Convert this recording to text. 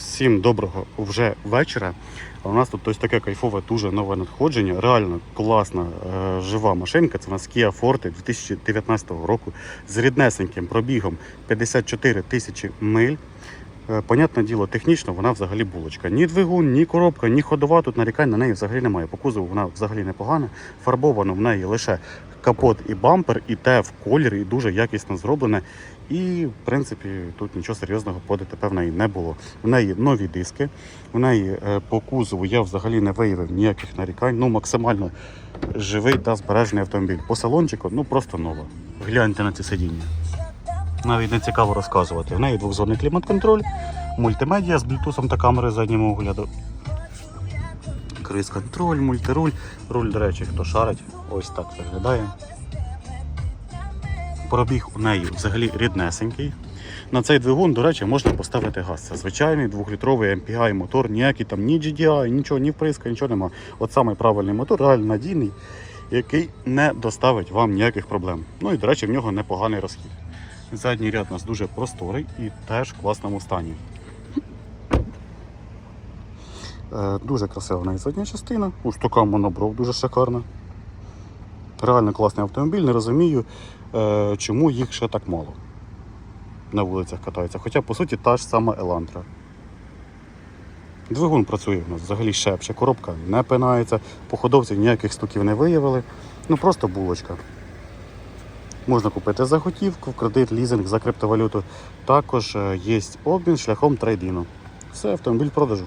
Всім доброго вже вечора. У нас тут ось таке кайфове, дуже нове надходження. Реально класна, е, жива машинка. Це у нас Kia Forte 2019 року з ріднесеньким пробігом 54 тисячі миль. Е, Понятне діло, технічно вона взагалі булочка. Ні двигун, ні коробка, ні ходова. Тут нарікань на неї взагалі немає. По кузову вона взагалі непогана. Фарбовано в неї лише капот і бампер, і те в кольорі, і дуже якісно зроблене. І, в принципі, тут нічого серйозного по ДТП в неї не було. В неї нові диски, в неї е, по кузову я взагалі не виявив ніяких нарікань. Ну, максимально живий та збережений автомобіль. По салончику, ну просто нова. Гляньте на ці сидіння. Навіть не цікаво розказувати. В неї двохзонний клімат-контроль, мультимедіа з блютусом та камерою заднього огляду. Круїз-контроль, мультируль. Руль, до речі, хто шарить, ось так виглядає. Пробіг у неї взагалі ріднесенький. На цей двигун, до речі, можна поставити газ. Це звичайний 2-літровий MPI мотор, ніякий там ні GDI, нічого, ні вприска, нічого нема. От самий правильний мотор, реально надійний, який не доставить вам ніяких проблем. Ну і, до речі, в нього непоганий розхід. Задній ряд у нас дуже просторий і теж в класному стані. Е, Дуже красива неї задня частина. Ось така монобров дуже шикарна. Реально класний автомобіль, не розумію, е, чому їх ще так мало на вулицях катаються. Хоча, по суті, та ж сама Елантра. Двигун працює в нас взагалі шепче, коробка не пинається, по ходовці ніяких стуків не виявили. Ну просто булочка. Можна купити за готівку, в кредит, лізинг за криптовалюту. Також е, є обмін шляхом трейдіну. Все, автомобіль продажу.